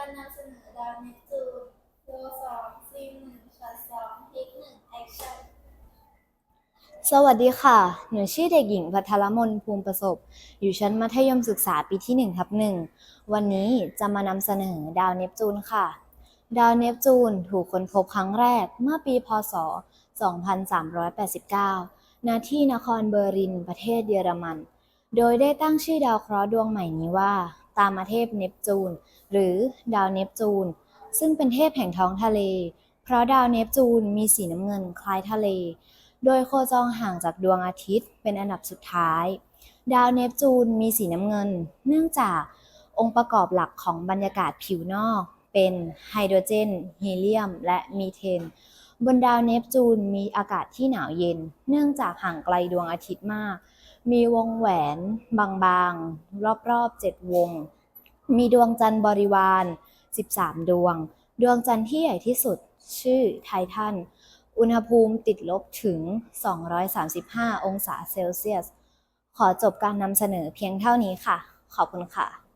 การนำเสนอดาวเนปจูนโลสองซีหนึ่งช็อตสองเทคหนึ่งแอคชั่นสวัสดีค่ะ หนูชื่อเด็กหญิงพัทรมนภูมิประสบ อยู่ชั้นมัธยมศึกษาปีที่1ทับหนึ่งวันนี้จะมานำเสนอดาวเนปจูนค่ะ ดาวเนปจูนถูกค้นพบครั้งแรกเมื่อปีพศ 2389 ณ ที่นครเบอร์ลินประเทศเยอรมัน โดยได้ตั้งชื่อดาวเคราะห์ดวงใหม่นี้ว่า ตามเทพเนปจูน หรือดาวเนปจูน ซึ่งเป็นเทพแห่งท้องทะเล เพราะดาวเนปจูนมีสีน้ำเงินคล้ายทะเล โดยโคจรห่างจากดวงอาทิตย์เป็นอันดับสุดท้าย ดาวเนปจูนมีสีน้ำเงิน เนื่องจากองค์ประกอบหลักของบรรยากาศผิวนอก เป็นไฮโดรเจนฮีเลียม และมีเทน บนดาวเนปจูนมีอากาศที่หนาวเย็น เนื่องจากห่างไกลดวงอาทิตย์มากมีวงแหวน บางๆ รอบๆ 7 วง มีดวงจันทร์บริวาร 13 ดวง ดวงจันทร์ที่ใหญ่ที่สุด ชื่อไททัน อุณหภูมิติดลบถึง 235 องศาเซลเซียส ขอจบการนำเสนอเพียงเท่านี้ค่ะ ขอบคุณค่ะ